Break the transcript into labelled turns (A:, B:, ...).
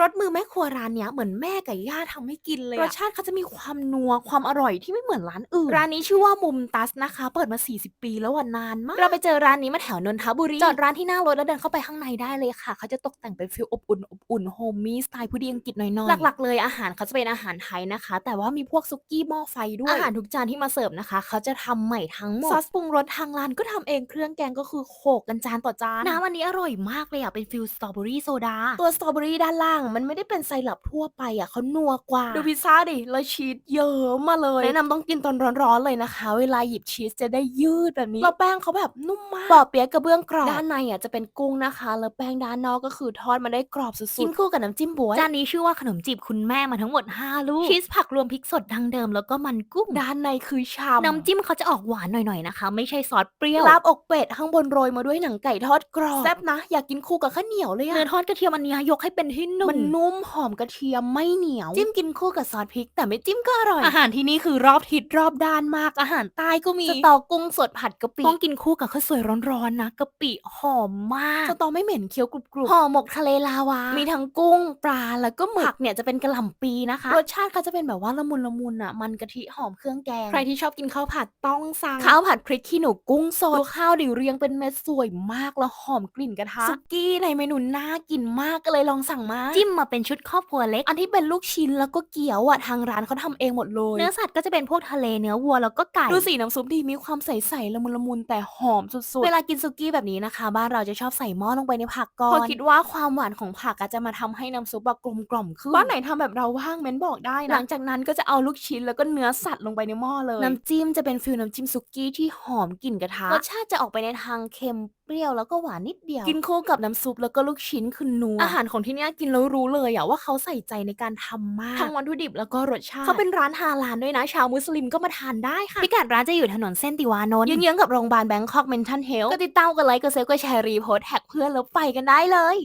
A: รสมือแม่ครัวร้านเนี้ยเหมือนแม่กับย่าทำให้กินเลยรสชาติเขาจะมีความนัวความอร่อยที่ไม่เหมือนร้านอื่น ร้านนี้ชื่อว่ามุมตัสนะคะ เปิดมา 40 ปีแล้ววันนานมาก เราไปเจอร้านนี้มาแถวนนทบุรี จอดร้านที่หน้ารถแล้วเดินเข้าไปข้างในได้เลยค่ะ เขาจะตกแต่งเป็นฟิลอบอุ่นอบอุ่นโฮมมี่สไตล์ผู้ดีอังกฤษหน่อยๆ หลักๆเลยอาหารเขาจะเป็นอาหารไทยนะคะ แต่ว่ามีพวกซุกี้หม้อไฟด้วย อาหารทุกจานที่มาเสิร์ฟนะคะ เขาจะทำใหม่ทั้งหมด ซอสปรุงรสทางร้านก็ทำเองเครื่องแกงก็คือโขกกันจานต่อจาน น้ำอันนี้อร่อยมากเลยอะเป็นฟิลสตรอเบอรี่โซดา ตัวสตรอเบอรี่ด้านล่างมันไม่ได้เป็นไซรัปทั่วไปอะเขานัวกว่า ดูพิซซ่าดิแล้วชีสเยอะมาเลย แนะนำต้องกินตอนร้อนๆเลยนะคะ เวลาหยิบชีสจะได้ยืดแบบนี้แล้วแป้งเขาแบบนุ่มมากปอเปี๊ยะกระเบื้องกรอบ ด้านในอะจะเป็นกุ้งนะคะ แล้วแป้งด้านนอกก็คือทอดมาได้กรอบสุดๆกินคู่กับน้ำจิ้มบวยจานนี้ชื่อว่าขนมจีบคุณแม่มาทั้งหมด 5 ลูกชีสผักรวมพริกสดดังเดิมแล้วก็มันกุ้งด้านในคือชามน้ำจิ้มเขาจะออกหวานหน่อยๆนะคะ ไม่ใช่ซอสเปรี้ยวลาบอกเป็ดข้างบนโรยมาด้วยหนังไก่ทอดกรอบแซ่บนะอยากกินคู่กับข้าวเหนียวเลยอะเนื้อทอดกระเทียมอันเนี้ยยกให้เป็นที่หนึ่งมันนุ่มหอมกระเทียมไม่เหนียว จิ้มกินคู่กับซอสพริก แต่ไม่จิ้มก็อร่อย อาหารที่นี่คือรอบทิศรอบด้านมากอาหารใต้ก็มีสตอกุ้งสดผัดกะปิต้องกินคู่กับข้าวสวยร้อนๆนะกะปิหอมมากสตอไม่เหม็นเคี้ยวกรุบๆห่อหมกทะเลลาวา มีทั้งกุ้งปลาแล้วก็หมึกผักเนี่ยจะเป็นกระหล่ำปีนะคะรสชาติเขาจะเป็นแบบว่าละมุนละมุนอะมันกะทิหอมเครื่องแกงใครที่ชอบกินข้าวผัดต้องสั่งข้าวผัดพริกขี้หนูกุ้งสดดูข้าวดิเรียงเป็นเม็ดสวยมากแล้วหอมกลิ่นกระทะซุกี้ในเมนูน่ากินมากก็เลยลองสั่งมาจิ้มมาเป็นชุดครอบครัวเล็ก อันที่เป็นลูกชิ้นแล้วก็เกี๊ยวอะทางร้านเขาทำเองหมดเลย เนื้อสัตว์ก็จะเป็นพวกทะเลเนื้อวัวแล้วก็ไก่ ดูสีน้ำซุปดีมีความใสๆละมุนละมุนแต่หอมสุดๆ เวลากินซุกี้แบบนี้นะคะ บ้านเราจะชอบใส่หม้อลงไปในผักก่อนเพราะคิดว่าความหวานของผักอะจะมาทำให้น้ำซุปอะกลมกล่อมขึ้นบ้านไหนทำแบบเราบ้างเม้นบอกได้นะหลังจากนั้นก็จะเอาลูกชิ้นแล้วก็เนื้อสัตว์ลงไปในหม้อเลยน้ำจิ้มจะเป็นฟิลน้ำจิ้มซุกี้ที่หอมกลิ่นกระทะรสชาติจะออกไปในทางเค็ม เปรี้ยวแล้วก็หวานนิดเดียว กินคู่กับน้ำซุปแล้วก็ลูกชิ้นคือนัวอาหารของที่เนี่ยกินแล้วรู้เลยอะว่าเขาใส่ใจในการทำมาก ทั้งวัตถุดิบแล้วก็รสชาติเขาเป็นร้านฮาลาลด้วยนะ ชาวมุสลิมก็มาทานได้ค่ะ พิกัดร้านจะอยู่ถนนเส้นติวานนท์เยื้องๆกับโรงพยาบาลแบงคอกเมนทันเฮลก็ติดตามกันไลค์กดเซฟกดแชร์รีโพสต์แท็กเพื่อนแล้วไปกันได้เลย